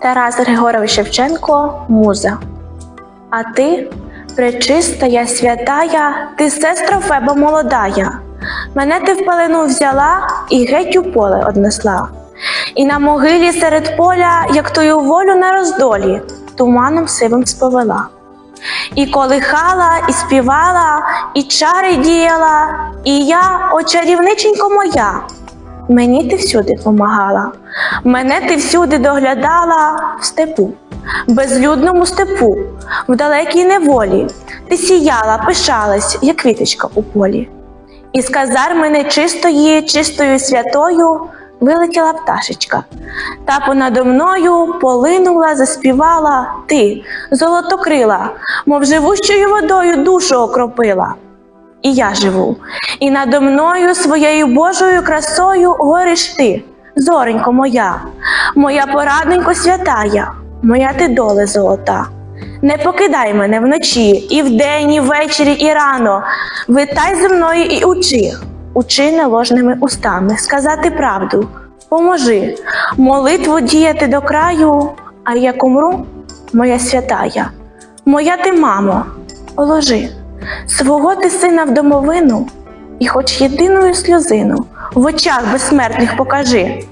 Тарас Григорович Шевченко Муза. А ти, пречистая, святая, ти сестра Феба молодая. Мене ти в пелену взяла і геть у поле однесла. І на могилі серед поля, як тою волю на роздолі, туманом сивим сповела. І колихала, і співала, і чари діяла, і я, о чарівниченько моя, мені ти всюди помагала, мене ти всюди доглядала в степу, безлюдному степу, в далекій неволі, ти сіяла, пишалась, як квіточка у полі. Із казарми нечистої, чистою святою вилетіла пташечка, та понадо мною полинула, заспівала ти, золотокрила, мов живущою водою душу окропила. І я живу, і надо мною своєю Божою красою гориш ти, зоренько моя, моя порадненько святая, моя ти доле золота. Не покидай мене вночі, і вдень, і ввечері, і рано. Витай зі мною і учи, учи не ложними устами, сказати правду, поможи, молитву діяти до краю, а як умру, моя святая, моя ти мамо, положи свого ти сина в домовину, і хоч єдиною сльозину в очах безсмертних покажи.